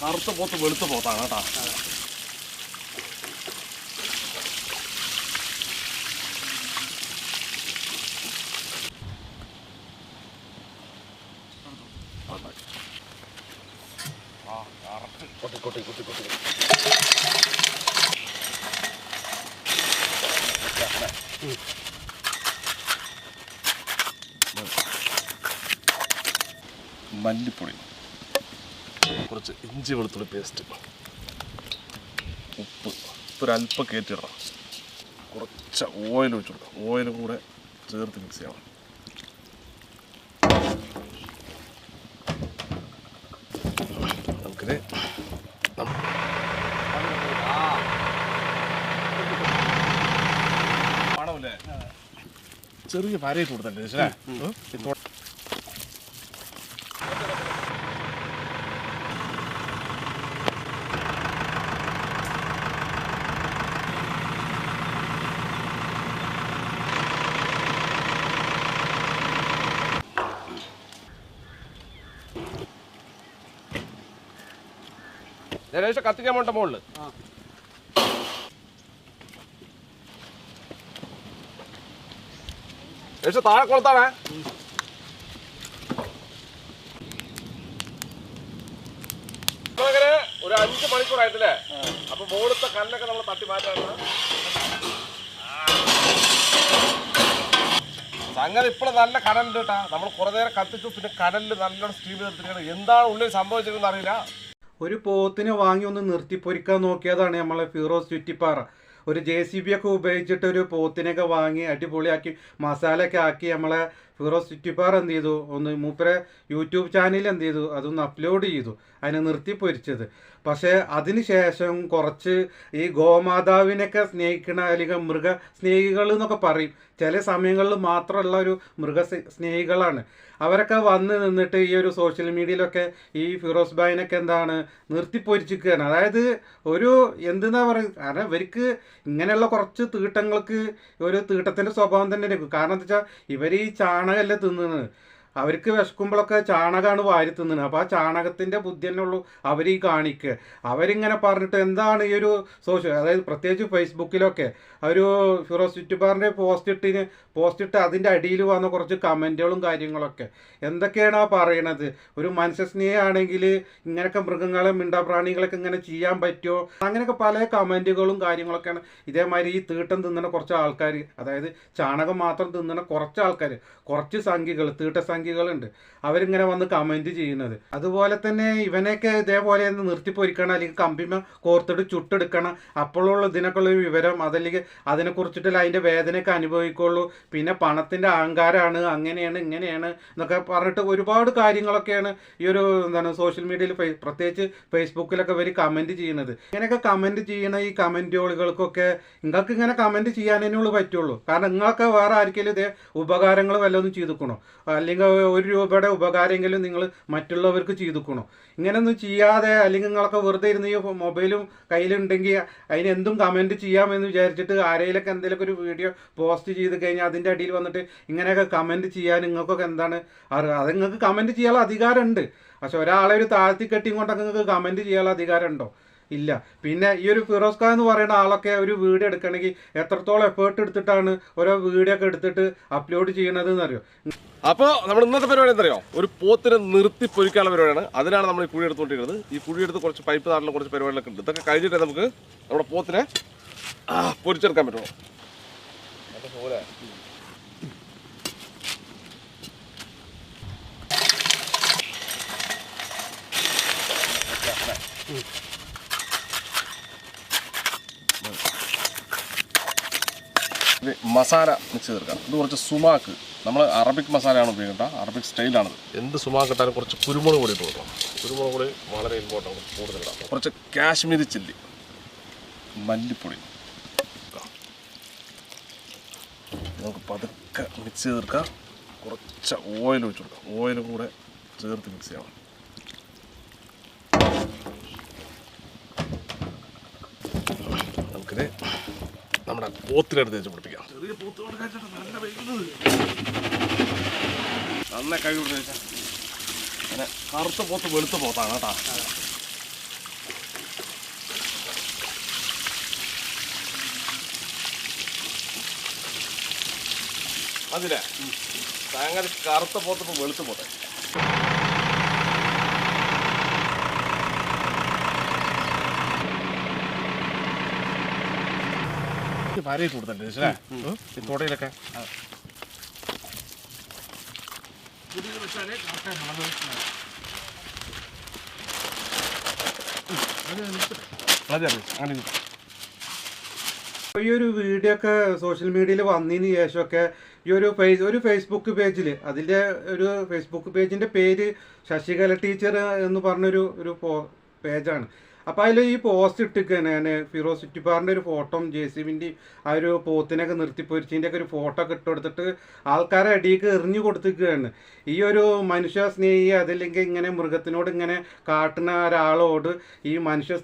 കറുത്ത പോത്ത് വെളുത്ത പോത്താണ് കേട്ടോ. കൊട്ടി കൊട്ടി കൊട്ടി കൊട്ടി. മല്ലിപ്പൊടി. കുറച്ച് ഇഞ്ചി വെളുത്തുള്ളി പേസ്റ്റ് ഉപ്പ് ഒരു അല്പം കയറ്റിടണം കുറച്ച് ഓയിൽ ഒഴിച്ചു കൊടുക്കാം ഓയിലും കൂടെ ചേർത്ത് മിക്സ് ചെയ്യണം നമുക്കിത്? ചെറിയ വരയിട്ട് കൊടുത്തല്ലേ ജലേഷ കത്തിക്കാൻ വേണ്ട മുകളിൽ ഏകദേശം താഴെ കൊളുത്താണേ ഒരു അഞ്ച് മണിക്കൂറായിട്ടില്ലേ അപ്പൊ മുകളിലത്തെ കല്ലൊക്കെ നമ്മൾ തട്ടി മാറ്റാണ് സംഗതി ഇപ്പോൾ നല്ല കനലുണ്ട് കേട്ടാ. നമ്മൾ കുറേ നേരം കത്തിച്ചു പിന്നെ കടലിൽ നല്ലോണം സ്റ്റീം ചെയ്തിരിക്കുകയാണ് എന്താണ് ഉള്ളിൽ സംഭവിച്ചിരിക്കുന്നത് അറിയില്ല. ഒരു പോത്തിനെ വാങ്ങി ഒന്ന് നിർത്തിപ്പൊരിക്കാൻ നോക്കിയതാണ് നമ്മളെ ഫിറോസ് ചുറ്റിപ്പാറ. ഒരു ജെ സി ബി ഒക്കെ ഉപയോഗിച്ചിട്ട് ഒരു പോത്തിനെയൊക്കെ വാങ്ങി അടിപൊളിയാക്കി മസാലയൊക്കെ ആക്കി നമ്മളെ ഫിറോസ് ചുറ്റിപ്പാറ എന്ത് ചെയ്തു? ഒന്ന് മൂപ്പരെ യൂട്യൂബ് ചാനൽ എന്ത് ചെയ്തു? അതൊന്ന് അപ്ലോഡ് ചെയ്തു. അതിനെ നിർത്തി നിർത്തിപ്പൊരിച്ചത് പക്ഷേ അതിന് ശേഷം കുറച്ച് ഈ ഗോമാതാവിനൊക്കെ സ്നേഹിക്കണ അല്ലെങ്കിൽ മൃഗ സ്നേഹികൾ എന്നൊക്കെ പറയും. ചില സമയങ്ങളിൽ മാത്രമുള്ള ഒരു മൃഗ സ്നേഹികളാണ്. അവരൊക്കെ വന്ന് നിന്നിട്ട് ഈ ഒരു സോഷ്യൽ മീഡിയയിലൊക്കെ ഈ ഫിറോസ് ഭായിനൊക്കെ എന്താണ് നിർത്തിപ്പൊരിച്ചിരിക്കുകയാണ് അതായത് ഒരു എന്തെന്നാ പറയുക? കാരണം ഇവർക്ക് ഇങ്ങനെയുള്ള കുറച്ച് തീട്ടങ്ങൾക്ക് ഒരു തീട്ടത്തിന്റെ സ്വഭാവം തന്നെ കാരണം എന്താ വെച്ചാൽ ഇവർ ഈ ചാണകമല്ലേ തിന്നുന്നത്? അവർക്ക് വിശക്കുമ്പോഴൊക്കെ ചാണകമാണ് വാരി തിന്നുന്നത് അപ്പോൾ ആ ചാണകത്തിന്റെ ബുദ്ധി തന്നെ ഉള്ളൂ അവർ ഈ കാണിക്കുക അവരിങ്ങനെ പറഞ്ഞിട്ട് എന്താണ് ഈ ഒരു സോഷ്യൽ അതായത് പ്രത്യേകിച്ച് ഫേസ്ബുക്കിലൊക്കെ ഒരു ഫിറോസ് ചുറ്റുപാറിന്റെ പോസ്റ്റ് ഇട്ടിന് പോസ്റ്റ് ഇട്ട് അതിന്റെ അടിയിൽ വന്ന കുറച്ച് കമന്റുകളും കാര്യങ്ങളൊക്കെ. എന്തൊക്കെയാണ് ആ പറയണത്? ഒരു മനുഷ്യസ്നേഹമാണെങ്കിൽ ഇങ്ങനെയൊക്കെ മൃഗങ്ങളെ മിണ്ടാപ്രാണികളൊക്കെ ഇങ്ങനെ ചെയ്യാൻ പറ്റുമോ അങ്ങനെയൊക്കെ പല കമന്റുകളും കാര്യങ്ങളൊക്കെയാണ്. ഇതേമാതിരി ഈ തീട്ടം തിന്നണ കുറച്ച് ആൾക്കാർ അതായത് ചാണകം മാത്രം തിന്നണ കുറച്ച് ആൾക്കാർ കുറച്ച് സംഖ്യകൾ തീട്ട സംഖ്യകളുണ്ട് അവരിങ്ങനെ വന്ന് കമന്റ് ചെയ്യുന്നത്. അതുപോലെ തന്നെ ഇവനെയൊക്കെ ഇതേപോലെ ഒന്ന് നിർത്തിപ്പൊരിക്കണം അല്ലെങ്കിൽ കമ്പിമ കോർത്തിട്ട് ചുട്ടെടുക്കണം. അപ്പോഴുള്ള ഇതിനൊക്കെയുള്ള ഒരു വിവരം അതല്ലെങ്കിൽ അതിനെക്കുറിച്ചിട്ടുള്ള അതിന്റെ വേദനയൊക്കെ അനുഭവിക്കുള്ളൂ. പിന്നെ പണത്തിന്റെ അഹങ്കാരമാണ് അങ്ങനെയാണ് ഇങ്ങനെയാണ് എന്നൊക്കെ പറഞ്ഞിട്ട് ഒരുപാട് കാര്യങ്ങളൊക്കെയാണ് ഈ ഒരു എന്താണ് സോഷ്യൽ മീഡിയയിൽ പ്രത്യേകിച്ച് ഫേസ്ബുക്കിലൊക്കെ ഇവർ കമന്റ് ചെയ്യുന്നത്. ഇങ്ങനെയൊക്കെ കമന്റ് ചെയ്യണ ഈ കമന്റുകൾക്കൊക്കെ നിങ്ങൾക്ക് ഇങ്ങനെ കമന്റ് ചെയ്യാനേ പറ്റുള്ളൂ. കാരണം നിങ്ങളൊക്കെ വേറെ ആർക്കെങ്കിലും ഇതേ ഉപകാരങ്ങൾ വല്ലതും ചെയ്തുക്കണോ? അല്ലെങ്കിൽ ഒരു രൂപയുടെ ഉപകാരമെങ്കിലും നിങ്ങൾ മറ്റുള്ളവർക്ക് ചെയ്തുക്കണോ. ഇങ്ങനെയൊന്നും ചെയ്യാതെ അല്ലെങ്കിൽ നിങ്ങളൊക്കെ വെറുതെ ഇരുന്ന് ഈ മൊബൈലും കയ്യിലുണ്ടെങ്കിൽ അതിന് എന്തും കമന്റ് ചെയ്യാമെന്ന് വിചാരിച്ചിട്ട് ആരെങ്കിലൊക്കെ എന്തെങ്കിലുമൊക്കെ ഒരു വീഡിയോ പോസ്റ്റ് ചെയ്ത് കഴിഞ്ഞാൽ അതിന്റെ അടിയിൽ വന്നിട്ട് ഇങ്ങനെയൊക്കെ കമന്റ് ചെയ്യാൻ നിങ്ങൾക്കൊക്കെ എന്താണ് അറിയുക അത് നിങ്ങൾക്ക് കമന്റ് ചെയ്യാനുള്ള അധികാരമുണ്ട്. പക്ഷെ ഒരാളെ ഒരു താഴ്ത്തിക്കെട്ടിയും കൊണ്ടൊക്കെ നിങ്ങൾക്ക് കമന്റ് ചെയ്യാനുള്ള അധികാരമുണ്ടോ? ഇല്ല. പിന്നെ ഈ ഒരു ഫിറോസ് ഖാൻ എന്ന് പറയുന്ന ആളൊക്കെ ഒരു വീഡിയോ എടുക്കണമെങ്കിൽ എത്രത്തോളം എഫേർട്ട് എടുത്തിട്ടാണ് ഓരോ വീഡിയോ ഒക്കെ എടുത്തിട്ട് അപ്ലോഡ് ചെയ്യണത് എന്നറിയോ? അപ്പോൾ നമ്മൾ ഇന്നത്തെ പരിപാടി എന്തറിയോ? ഒരു പോത്തിനെ നിർത്തി പൊരിക്കാനുള്ള പരിപാടിയാണ്. അതിനാണ് നമ്മൾ ഈ കുഴി എടുത്തുകൊണ്ടിരിക്കുന്നത്. ഈ കുഴി എടുത്ത് കുറച്ച് പൈപ്പ് നാട്ടിലും കുറച്ച് പരിപാടികളൊക്കെ ഉണ്ട്. ഇതൊക്കെ കഴിഞ്ഞിട്ട് നമുക്ക് നമ്മുടെ പോത്തിനെ പൊരിച്ചെടുക്കാൻ പറ്റുള്ളൂ. അതുപോലെ ഇത് മസാല മിക്സ് ചേർക്കാം ഇത് കുറച്ച് സുമാക്ക്. നമ്മൾ അറബിക് മസാലയാണ് ഉപയോഗിക്കേണ്ട അറബിക് സ്റ്റൈലാണ് എന്ത് സുമാക്ക് ഇട്ടാലും കുറച്ച് കുരുമുളക് കൂടി ഇട്ട് കൊടുക്കണം. കുരുമുളക് കൂടി വളരെ ഇമ്പോർട്ടന്റ് കൂടുതൽ ഇടാം. കുറച്ച് കാശ്മീരി ചില്ലി. മല്ലിപ്പൊടി. നമുക്ക് പതുക്കെ മിക്സ് ചേർക്കാം കുറച്ച് ഓയിൽ ഒഴിച്ചു കൊടുക്കാം. ഓയിലും കൂടെ ചേർത്ത് മിക്സ് ചെയ്യണം നമുക്കിത് നമ്മുടെ പോത്തിനെടുത്ത് വെച്ച് പിടിപ്പിക്കാം. ചെറിയ പൂത്തോട് കാച്ചേട്ടാ നല്ല വൈകുന്നത്. നന്ന കഴിവ് അങ്ങനെ കറുത്ത പോത്ത് വെളുത്ത പോത്താണ് കേട്ടാ. അതിലെ താങ്കൾ കറുത്ത പോത്തപ്പോ വെളുത്തു പോത്തെ. ഭാര്യയിട്ട് കൊടുത്തല്ലേ ചേച്ചേ ഈ. ഇപ്പൊ ഈ ഒരു വീഡിയോ ഒക്കെ സോഷ്യൽ മീഡിയയിൽ വന്നതിന് ശേഷമൊക്കെ ഈ ഒരു ഫേസ് ഒരു ഫേസ്ബുക്ക് പേജിൽ അതിന്റെ ഒരു ഫേസ്ബുക്ക് പേജിന്റെ പേര് ശശികല ടീച്ചർ എന്ന് പറഞ്ഞൊരു ഒരു പേജാണ്. അപ്പോൾ അതിൽ ഈ പോസ്റ്റ് ഇട്ടിരിക്കുന്നത് ഞാൻ ഫിറോസ് ചുറ്റിപ്പാറിന്റെ ഒരു ഫോട്ടോ ജെ സി ബിന്റെ ആ ഒരു പോത്തിനൊക്കെ നിർത്തിപ്പൊരിച്ചതിന്റെ ഒക്കെ ഒരു ഫോട്ടോ ഒക്കെ ഇട്ട് കൊടുത്തിട്ട് ആൾക്കാരെ അടിയിലേക്ക് എറിഞ്ഞു കൊടുത്തിരിക്കുകയാണ്. ഈ ഒരു മനുഷ്യ സ്നേഹി അതല്ലെങ്കിൽ ഇങ്ങനെ മൃഗത്തിനോട് ഇങ്ങനെ കാട്ടുന്ന ഒരാളോട് ഈ മനുഷ്യ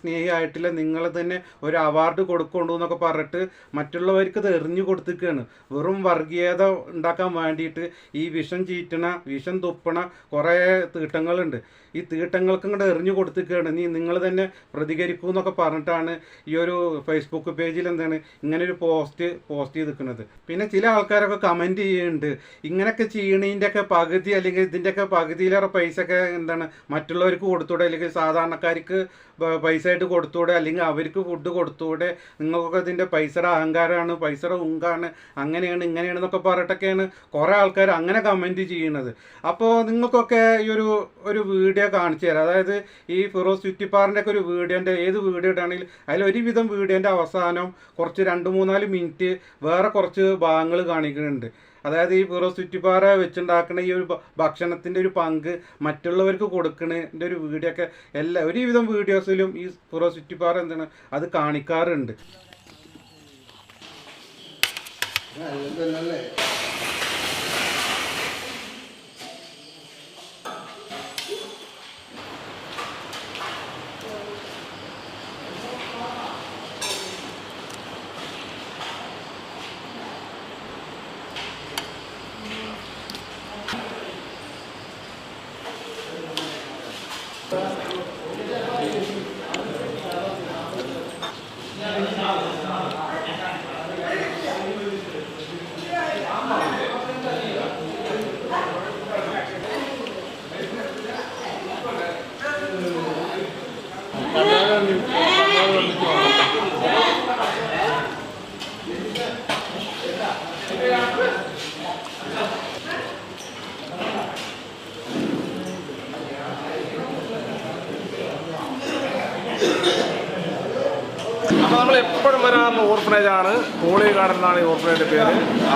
സ്നേഹി ആയിട്ടില്ല നിങ്ങൾ തന്നെ ഒരു അവാർഡ് കൊടുക്കൊണ്ടു എന്നൊക്കെ പറഞ്ഞിട്ട് മറ്റുള്ളവർക്ക് ഇത് എറിഞ്ഞു കൊടുത്തിരിക്കുകയാണ്. വെറും വർഗീയത ഉണ്ടാക്കാൻ വേണ്ടിയിട്ട് ഈ വിഷം ചീറ്റണ വിഷം തുപ്പണ കുറേ തീട്ടങ്ങളുണ്ട്. ഈ തീട്ടങ്ങൾക്ക് ഇങ്ങോട്ട് എറിഞ്ഞു കൊടുത്തിരിക്കുകയാണ്. നീ നിങ്ങൾ തന്നെ പ്രതികരിക്കൂ എന്നൊക്കെ പറഞ്ഞിട്ടാണ് ഈ ഒരു ഫേസ്ബുക്ക് പേജിൽ എന്താണ് ഇങ്ങനെ ഒരു പോസ്റ്റ് പോസ്റ്റ് ചെയ്തിരിക്കുന്നത്. പിന്നെ ചില ആൾക്കാരൊക്കെ കമന്റ് ചെയ്യുന്നുണ്ട്. ഇങ്ങനെയൊക്കെ ചെയ്യണതിന്റെ ഒക്കെ പകുതി അല്ലെങ്കിൽ ഇതിന്റെയൊക്കെ പകുതിയിലേറെ പൈസ ഒക്കെ എന്താണ് മറ്റുള്ളവർക്ക് കൊടുത്തൂടെ അല്ലെങ്കിൽ സാധാരണക്കാർക്ക് പൈസ ആയിട്ട് കൊടുത്തൂടെ? അല്ലെങ്കിൽ അവർക്ക് ഫുഡ് കൊടുത്തൂടെ? നിങ്ങൾക്കൊക്കെ ഇതിന്റെ പൈസയുടെ അഹങ്കാരമാണ് പൈസയുടെ ഉങ്കാണ് അങ്ങനെയാണ് ഇങ്ങനെയാണെന്നൊക്കെ പറഞ്ഞിട്ടൊക്കെയാണ് കുറേ ആൾക്കാർ അങ്ങനെ കമന്റ് ചെയ്യുന്നത്. അപ്പോൾ നിങ്ങൾക്കൊക്കെ ഈ ഒരു ഒരു വീഡിയോ കാണിച്ചു തരാം. അതായത് ഈ ഫിറോസ് ചുറ്റിപ്പാറിന്റെ ഒക്കെ ഒരു വീഡിയോന്റെ ഏത് വീഡിയോ ഇട്ടാണെങ്കിലും അതിൽ ഒരുവിധം വീഡിയോന്റെ അവസാനം കുറച്ച് രണ്ട് മൂന്നാൽ മിനിറ്റ് വേറെ കുറച്ച് ഭാഗങ്ങൾ കാണിക്കുന്നുണ്ട്. അതായത് ഈ വെറും ചുറ്റിപ്പാറ വെച്ചുണ്ടാക്കുന്ന ഈ ഒരു ഭക്ഷണത്തിന്റെ ഒരു പങ്ക് മറ്റുള്ളവർക്ക് കൊടുക്കുന്നതിന്റെ ഒരു വീഡിയോ ഒക്കെ എല്ലാ ഒരുവിധം വീഡിയോസിലും ഈ ഫിറോസ് ചുറ്റിപ്പാറ എന്താണ് അത് കാണിക്കാറുണ്ട് അപ്പൊ നമ്മൾ എപ്പോഴും വരാറുള്ള ഓർഫനേജ് ആണ് പോളി ഗാർഡൻ എന്നാണ് ഈ പേര്.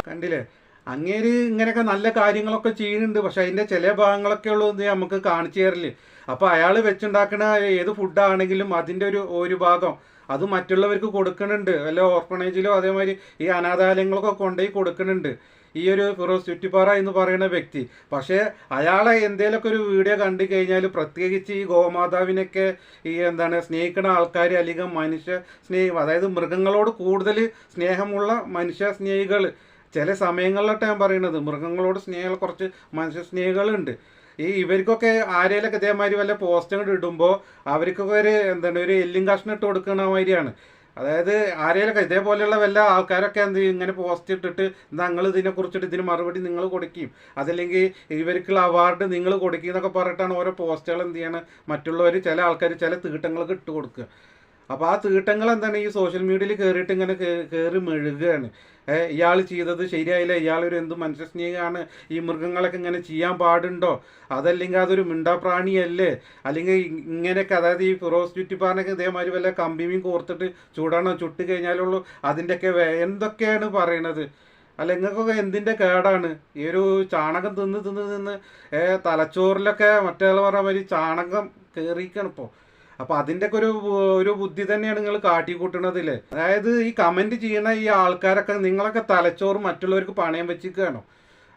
കണ്ടില്ലേ? അങ്ങേര് ഇങ്ങനെയൊക്കെ നല്ല കാര്യങ്ങളൊക്കെ ചെയ്യുന്നുണ്ട്. പക്ഷെ അതിന്റെ ചില ഭാഗങ്ങളൊക്കെ ഉള്ളൂ എന്ന് നമുക്ക് കാണിച്ചു തരില്ലേ അപ്പൊ അയാൾ വെച്ചുണ്ടാക്കുന്ന ഏത് ഫുഡാണെങ്കിലും അതിന്റെ ഒരു ഒരു ഭാഗം അത് മറ്റുള്ളവർക്ക് കൊടുക്കുന്നുണ്ട്. വല്ല ഓർഫണേജിലോ അതേമാതിരി ഈ അനാഥാലയങ്ങളൊക്കെ കൊണ്ടുപോയി കൊടുക്കുന്നുണ്ട്. ഈ ഒരു ഫിറോസ് ചുറ്റിപ്പാറ എന്ന് പറയുന്ന വ്യക്തി. പക്ഷേ അയാളെ എന്തേലൊക്കെ ഒരു വീഡിയോ കണ്ടു കഴിഞ്ഞാൽ പ്രത്യേകിച്ച് ഈ ഗോമാതാവിനൊക്കെ ഈ എന്താണ് സ്നേഹിക്കുന്ന ആൾക്കാർ അല്ലെങ്കിൽ മനുഷ്യ സ്നേഹം അതായത് മൃഗങ്ങളോട് കൂടുതൽ സ്നേഹമുള്ള മനുഷ്യ സ്നേഹികൾ ചില സമയങ്ങളിലൊക്കെ ഞാൻ പറയുന്നത് മൃഗങ്ങളോട് സ്നേഹം കുറച്ച് മനുഷ്യ സ്നേഹികളുണ്ട്. ഈ ഇവർക്കൊക്കെ ആരെയിലൊക്കെ ഇതേമാതിരി വല്ല പോസ്റ്റുകൾ ഇടുമ്പോൾ അവർക്കൊക്കെ ഒരു എന്താണ് ഒരു എല്ലും കഷ്ണം ഇട്ട് കൊടുക്കുന്ന മാതിരിയാണ്. അതായത് ആരെയൊക്കെ ഇതേപോലെയുള്ള വല്ല ആൾക്കാരൊക്കെ എന്ത് ഇങ്ങനെ പോസ്റ്റ് ഇട്ടിട്ട് ഞങ്ങൾ ഇതിനെ കുറിച്ചിട്ട് ഇതിന് മറുപടി നിങ്ങൾ കൊടുക്കുകയും അതല്ലെങ്കിൽ ഇവർക്കുള്ള അവാർഡ് നിങ്ങൾ കൊടുക്കുക എന്നൊക്കെ പറഞ്ഞിട്ടാണ് ഓരോ പോസ്റ്റുകൾ എന്ത് ചെയ്യണം? മറ്റുള്ളവർ ചില ആൾക്കാർ ചില തീട്ടങ്ങൾക്ക് ഇട്ട് കൊടുക്കുക. അപ്പോൾ ആ തീട്ടങ്ങൾ എന്താണ്? ഈ സോഷ്യൽ മീഡിയയിൽ കയറിയിട്ട് ഇങ്ങനെ കയറി മെഴുകുകയാണ് ഇയാൾ ചെയ്തത് ശരിയായില്ല. ഇയാളൊരു എന്ത് മനുഷ്യസ്നേഹമാണ് ഈ മൃഗങ്ങളൊക്കെ ഇങ്ങനെ ചെയ്യാൻ പാടുണ്ടോ? അതല്ലെങ്കിൽ അതൊരു മിണ്ടാപ്രാണിയല്ലേ? അല്ലെങ്കിൽ ഇങ്ങനെയൊക്കെ അതായത് ഈ ഫിറോസ് ചുറ്റിപ്പാറിനൊക്കെ ഇതേമാതിരി വല്ല കമ്പിമീൻ കോർത്തിട്ട് ചൂടാണോ? ചുട്ട് കഴിഞ്ഞാലുള്ളൂ അതിന്റെയൊക്കെ എന്തൊക്കെയാണ് പറയണത്? അല്ല നിങ്ങൾക്കൊക്കെ എന്തിന്റെ കേടാണ്? ഈ ഒരു ചാണകം തിന്ന് തിന്ന് തിന്ന് തലച്ചോറിലൊക്കെ മറ്റേ പറഞ്ഞ മാതിരി ചാണകം കയറിയിരിക്കണം ഇപ്പോൾ അപ്പോൾ അതിന്റെയൊക്കെ ഒരു ഒരു ബുദ്ധി തന്നെയാണ് നിങ്ങൾ കാട്ടിക്കൂട്ടണതില്ലേ അതായത് ഈ കമന്റ് ചെയ്യുന്ന ഈ ആൾക്കാരൊക്കെ നിങ്ങളൊക്കെ തലച്ചോറ് മറ്റുള്ളവർക്ക് പണയം വെച്ചിരിക്കുകയാണോ?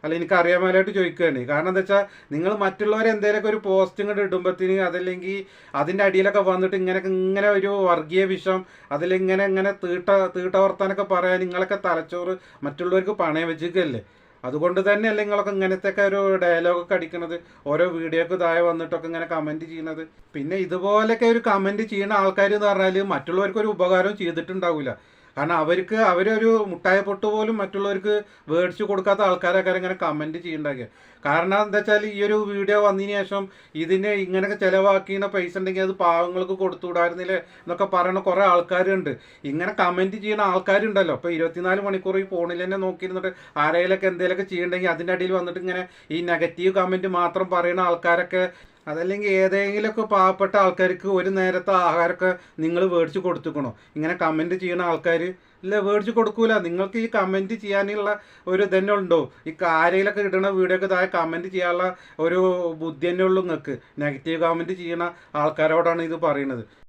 അല്ല എനിക്ക് അറിയാൻ മേലായിട്ട് ചോദിക്കുകയാണ്. കാരണം എന്താ വെച്ചാൽ നിങ്ങൾ മറ്റുള്ളവരെ എന്തെങ്കിലുമൊക്കെ ഒരു പോസ്റ്റ് ഇങ്ങോട്ട് ഇടുമ്പോഴത്തേന് അതല്ലെങ്കിൽ അതിന്റെ അടിയിലൊക്കെ വന്നിട്ട് ഇങ്ങനെയൊക്കെ ഇങ്ങനെ ഒരു വർഗീയ വിഷം അതിലിങ്ങനെ ഇങ്ങനെ തീട്ട തീട്ട വർത്താനൊക്കെ പറയാൻ നിങ്ങളൊക്കെ തലച്ചോറ് മറ്റുള്ളവർക്ക് പണയം വെച്ചിരിക്കുകയല്ലേ? അതുകൊണ്ട് തന്നെ തന്നെയല്ലേ നിങ്ങളൊക്കെ ഇങ്ങനത്തെയൊക്കെ ഒരു ഡയലോഗൊക്കെ അടിക്കണത്? ഓരോ വീഡിയോക്ക് താഴെ വന്നിട്ടൊക്കെ ഇങ്ങനെ കമന്റ് ചെയ്യണത്. പിന്നെ ഇതുപോലൊക്കെ ഒരു കമന്റ് ചെയ്യുന്ന ആൾക്കാർ എന്ന് പറഞ്ഞാൽ മറ്റുള്ളവർക്ക് ഒരു ഉപകാരം ചെയ്തിട്ടുണ്ടാവില്ല കാരണം അവർക്ക് അവരൊരു മുട്ടായ പൊട്ട് പോലും മറ്റുള്ളവർക്ക് മേടിച്ചു കൊടുക്കാത്ത ആൾക്കാരൊക്കെ ഇങ്ങനെ കമന്റ് ചെയ്യണ്ടാക്കിയ. കാരണം എന്താ വെച്ചാൽ ഈ ഒരു വീഡിയോ വന്നതിന് ശേഷം ഇതിനെ ഇങ്ങനെയൊക്കെ ചിലവാക്കിയ പൈസ ഉണ്ടെങ്കിൽ അത് പാവങ്ങൾക്ക് കൊടുത്തുവിടായിരുന്നില്ലേ എന്നൊക്കെ പറയുന്ന കുറേ ആൾക്കാരുണ്ട്. ഇങ്ങനെ കമന്റ് ചെയ്യുന്ന ആൾക്കാരുണ്ടല്ലോ. അപ്പോൾ ഇരുപത്തിനാല് മണിക്കൂർ ഈ ഫോണിൽ തന്നെ നോക്കിയിരുന്നിട്ട് ആരെങ്കിലൊക്കെ എന്തെങ്കിലുമൊക്കെ ചെയ്യണ്ടെങ്കിൽ അതിന്റെ അടിയിൽ വന്നിട്ട് ഇങ്ങനെ ഈ നെഗറ്റീവ് കമന്റ് മാത്രം പറയുന്ന ആൾക്കാരൊക്കെ അതല്ലെങ്കിൽ ഏതെങ്കിലുമൊക്കെ പാവപ്പെട്ട ആൾക്കാർക്ക് ഒരു നേരത്തെ ആഹാരമൊക്കെ നിങ്ങൾ മേടിച്ച് കൊടുത്തുക്കണോ? ഇങ്ങനെ കമന്റ് ചെയ്യുന്ന ആൾക്കാർ ഇല്ല മേടിച്ച് കൊടുക്കൂല. നിങ്ങൾക്ക് ഈ കമന്റ് ചെയ്യാനുള്ള ഒരു ഇതന്നെ ഉണ്ടോ? ഈ കാര്യയിലൊക്കെ ഇടുന്ന വീഡിയോ ഒക്കെ താഴെ കമന്റ് ചെയ്യാനുള്ള ഒരു ബുദ്ധി തന്നെ ഉള്ളൂ നിങ്ങൾക്ക്. നെഗറ്റീവ് കമന്റ് ചെയ്യുന്ന ആൾക്കാരോടാണ് ഇത് പറയുന്നത്.